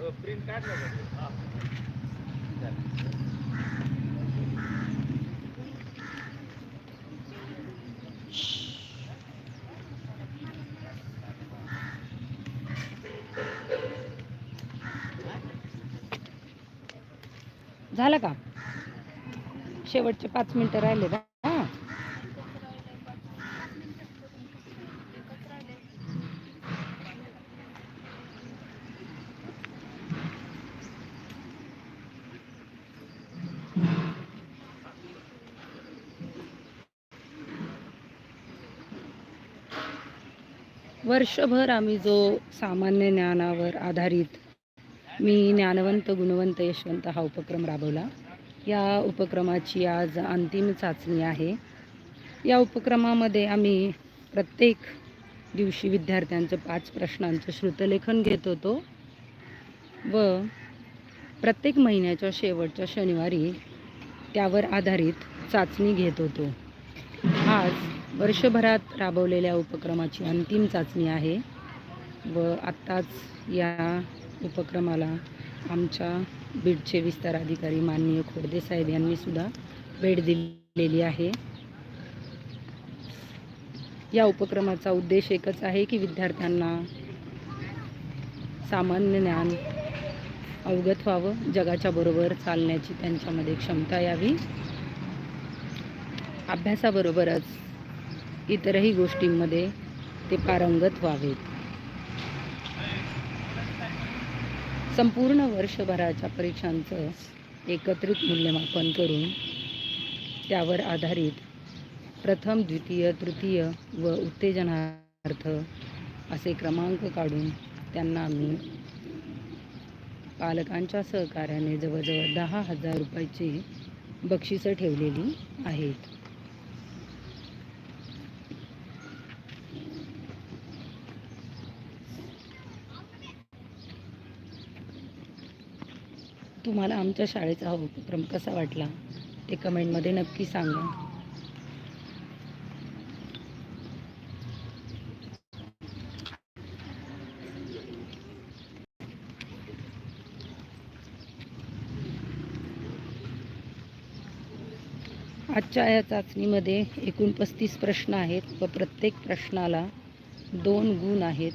Print काढलं झालं का? शेवटचे पाच मिनिटं राहिले का हां वर्षभर आम्ही जो सामान्य ज्ञानावर आधारित मी ज्ञानवंत गुणवंत यशवंत हा उपक्रम राबवला. या उपक्रमाची आज अंतिम चाचणी आहे. या उपक्रमामध्ये आम्ही प्रत्येक दिवशी विद्यार्थ्यांचं पाच प्रश्नांचं श्रुतलेखन घेत होतो व प्रत्येक महिन्याच्या शेवटच्या शनिवारी त्यावर आधारित चाचणी घेत होतो. आज वर्षभरात राबवलेल्या उपक्रमाची अंतिम चाचणी आहे व आत्ताच या उपक्रमाला आमच्या बीडचे विस्तार अधिकारी माननीय खोडदे साहेब भेट दिलेली आहे. या उपक्रमाचा उद्देश एकच आहे की विद्यार्थ्यांना सामान्य ज्ञान अवगत व्हावं जगाच्या बरोबर चालण्याची त्यांच्यामध्ये क्षमता यावी. अभ्यासाबरोबरच इतरही गोष्टींमध्ये ते पारंगत व्हावेत. संपूर्ण वर्षभराच्या परीक्षांचं एकत्रित मूल्यमापन करून त्यावर आधारित प्रथम द्वितीय तृतीय व उत्तेजनार्थ असे क्रमांक काढून त्यांना आम्ही पालकांच्या सहकार्याने जवळजवळ दहा हजार रुपयाची बक्षिसं ठेवलेली आहेत. तुम्हाला आमच्या शाळेचा हा उपक्रम कसा वाटला ते कमेंटमध्ये नक्की सांगा. आजच्या या चाचणीमध्ये एकूण पस्तीस प्रश्न आहेत व प्रत्येक प्रश्नाला दोन गुण आहेत.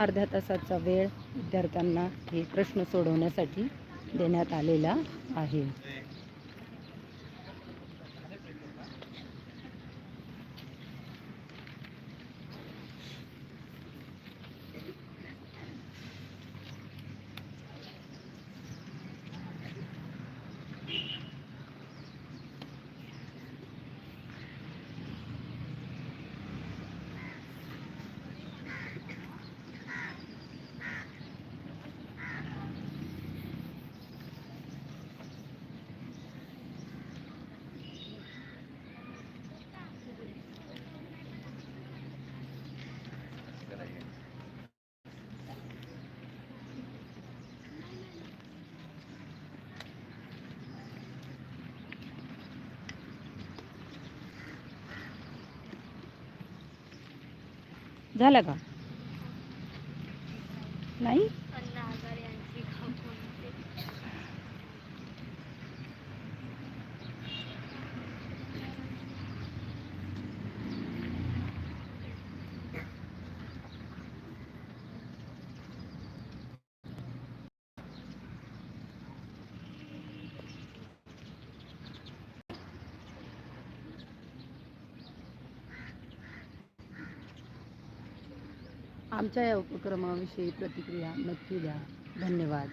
अर्ध्या तासाचा वेळ विद्यार्थ्यांना हे प्रश्न सोडवण्यासाठी देण्यात आलेला आहे. झालं का? नाही? आमच्या या उपक्रमाविषयी प्रतिक्रिया नक्की द्या. धन्यवाद.